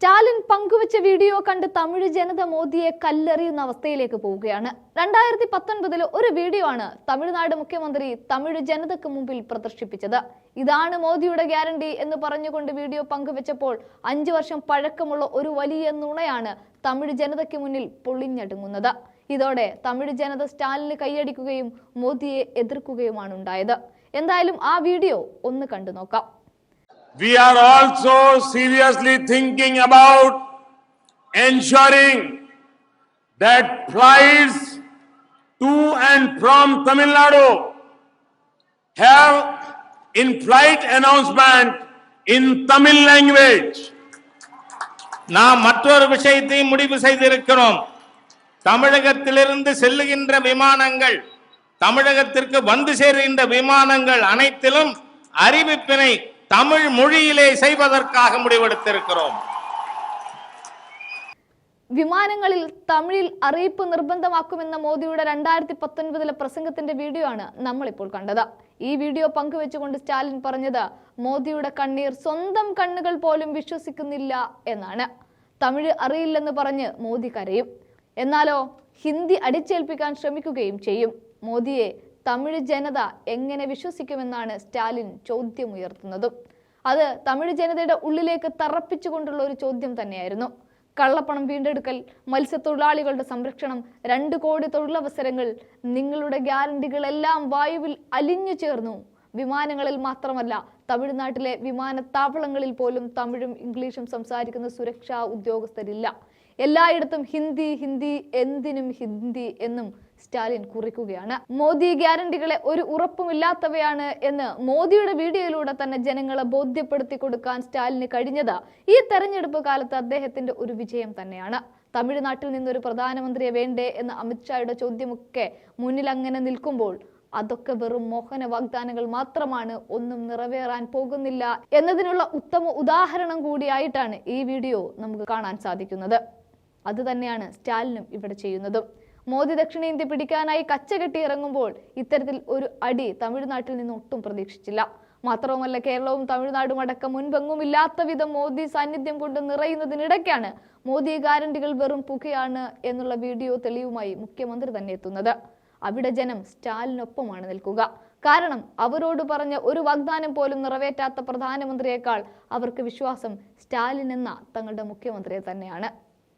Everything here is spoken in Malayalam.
സ്റ്റാലിൻ പങ്കുവച്ച വീഡിയോ കണ്ട് തമിഴ് ജനത മോദിയെ കല്ലെറിയുന്ന അവസ്ഥയിലേക്ക് പോവുകയാണ്. രണ്ടായിരത്തി പത്തൊൻപതിൽ ഒരു വീഡിയോ ആണ് തമിഴ്നാട് മുഖ്യമന്ത്രി തമിഴ് ജനതയ്ക്ക് മുമ്പിൽ പ്രദർശിപ്പിച്ചത്. ഇതാണ് മോദിയുടെ ഗ്യാരണ്ടി എന്ന് പറഞ്ഞുകൊണ്ട് വീഡിയോ പങ്കുവച്ചപ്പോൾ അഞ്ചു വർഷം പഴക്കമുള്ള ഒരു വലിയ നുണയാണ് തമിഴ് ജനതയ്ക്ക് മുന്നിൽ പൊളിഞ്ഞടുങ്ങുന്നത്. ഇതോടെ തമിഴ് ജനത സ്റ്റാലിന് കൈയടിക്കുകയും മോദിയെ എതിർക്കുകയുമാണ് ഉണ്ടായത്. എന്തായാലും ആ വീഡിയോ ഒന്ന് കണ്ടു നോക്കാം. We are also seriously thinking about ensuring that flights to and from Tamil Nadu have in-flight announcement in Tamil language. நாம் மற்றொரு விஷயத்தையும் முடிவு செய்திருக்கிறோம் தமிழகத்திலிருந்து செல்லுகின்ற விமானங்கள் தமிழகத்திற்கு வந்து சேருகின்ற விமானங்கள் அனைத்திலும் அறிவிப்பினை தமிழ் மொழியிலே செய்வதற்காக முடிவெடுத்திருக்கிறோம் വിമാനങ്ങളിൽ തമിഴിൽ അറിയിപ്പ് നിർബന്ധമാക്കുമെന്ന മോദിയുടെ രണ്ടായിരത്തി പത്തൊൻപതിലെ പ്രസംഗത്തിന്റെ വീഡിയോ ആണ് നമ്മളിപ്പോൾ കണ്ടത് ഈ വീഡിയോ പങ്കുവെച്ചുകൊണ്ട് സ്റ്റാലിൻ പറഞ്ഞത് മോദിയുടെ കണ്ണീർ സ്വന്തം കണ്ണുകൾ പോലും വിശ്വസിക്കുന്നില്ല എന്നാണ് തമിഴ് അറിയില്ലെന്ന് പറഞ്ഞ് മോദി കരയും എന്നാലോ ഹിന്ദി അടിച്ചേൽപ്പിക്കാൻ ശ്രമിക്കുകയും ചെയ്യും മോദിയെ തമിഴ് ജനത എങ്ങനെ വിശ്വസിക്കുമെന്നാണ് സ്റ്റാലിൻ ചോദ്യമുയർത്തുന്നതും. അത് തമിഴ് ജനതയുടെ ഉള്ളിലേക്ക് തറപ്പിച്ചുകൊണ്ടുള്ള ഒരു ചോദ്യം തന്നെയായിരുന്നു. കള്ളപ്പണം വീണ്ടെടുക്കൽ മത്സ്യത്തൊഴിലാളികളുടെ സംരക്ഷണം രണ്ട് കോടി തൊഴിലവസരങ്ങൾ നിങ്ങളുടെ ഗ്യാരണ്ടികളെല്ലാം വായുവിൽ അലിഞ്ഞു ചേർന്നു. വിമാനങ്ങളിൽ മാത്രമല്ല തമിഴ്നാട്ടിലെ വിമാനത്താവളങ്ങളിൽ പോലും തമിഴും ഇംഗ്ലീഷും സംസാരിക്കുന്ന സുരക്ഷാ ഉദ്യോഗസ്ഥരില്ല. എല്ലായിടത്തും ഹിന്ദി ഹിന്ദി എന്തിനും ഹിന്ദി എന്നും സ്റ്റാലിൻ കുറിക്കുകയാണ്. മോദി ഗ്യാരണ്ടികളെ ഒരു ഉറപ്പുമില്ലാത്തവയാണ് എന്ന് മോദിയുടെ വീഡിയോയിലൂടെ തന്നെ ജനങ്ങളെ ബോധ്യപ്പെടുത്തി കൊടുക്കാൻ സ്റ്റാലിന് കഴിഞ്ഞത് ഈ തെരഞ്ഞെടുപ്പ് കാലത്ത് അദ്ദേഹത്തിന്റെ ഒരു വിജയം തന്നെയാണ്. തമിഴ്നാട്ടിൽ നിന്നൊരു പ്രധാനമന്ത്രിയെ വേണ്ടേ എന്ന അമിത്ഷായുടെ ചോദ്യമൊക്കെ മുന്നിൽ അങ്ങനെ നിൽക്കുമ്പോൾ അതൊക്കെ വെറും മോഹന വാഗ്ദാനങ്ങൾ മാത്രമാണ് ഒന്നും നിറവേറാൻ പോകുന്നില്ല എന്നതിനുള്ള ഉത്തമ ഉദാഹരണം കൂടിയായിട്ടാണ് ഈ വീഡിയോ നമുക്ക് കാണാൻ സാധിക്കുന്നത്. അത് തന്നെയാണ് സ്റ്റാലിനും ഇവിടെ ചെയ്യുന്നതും. മോദി ദക്ഷിണേന്ത്യ പിടിക്കാനായി കച്ചകെട്ടി ഇറങ്ങുമ്പോൾ ഇത്തരത്തിൽ ഒരു അടി തമിഴ്നാട്ടിൽ നിന്ന് ഒട്ടും പ്രതീക്ഷിച്ചില്ല. മാത്രവുമല്ല കേരളവും തമിഴ്നാടും അടക്കം മുൻപെങ്ങും ഇല്ലാത്ത വിധം മോദി സാന്നിധ്യം കൊണ്ട് നിറയുന്നതിനിടയ്ക്കാണ് മോദി ഗ്യാരണ്ടികൾ വെറും പുകയാണ് എന്നുള്ള വീഡിയോ തെളിവുമായി മുഖ്യമന്ത്രി തന്നെ എത്തുന്നത്. അവിടെ ജനം സ്റ്റാലിനൊപ്പമാണ് നിൽക്കുക. കാരണം അവരോട് പറഞ്ഞ ഒരു വാഗ്ദാനം പോലും നിറവേറ്റാത്ത പ്രധാനമന്ത്രിയേക്കാൾ അവർക്ക് വിശ്വാസം സ്റ്റാലിൻ എന്ന തങ്ങളുടെ മുഖ്യമന്ത്രിയെ തന്നെയാണ്.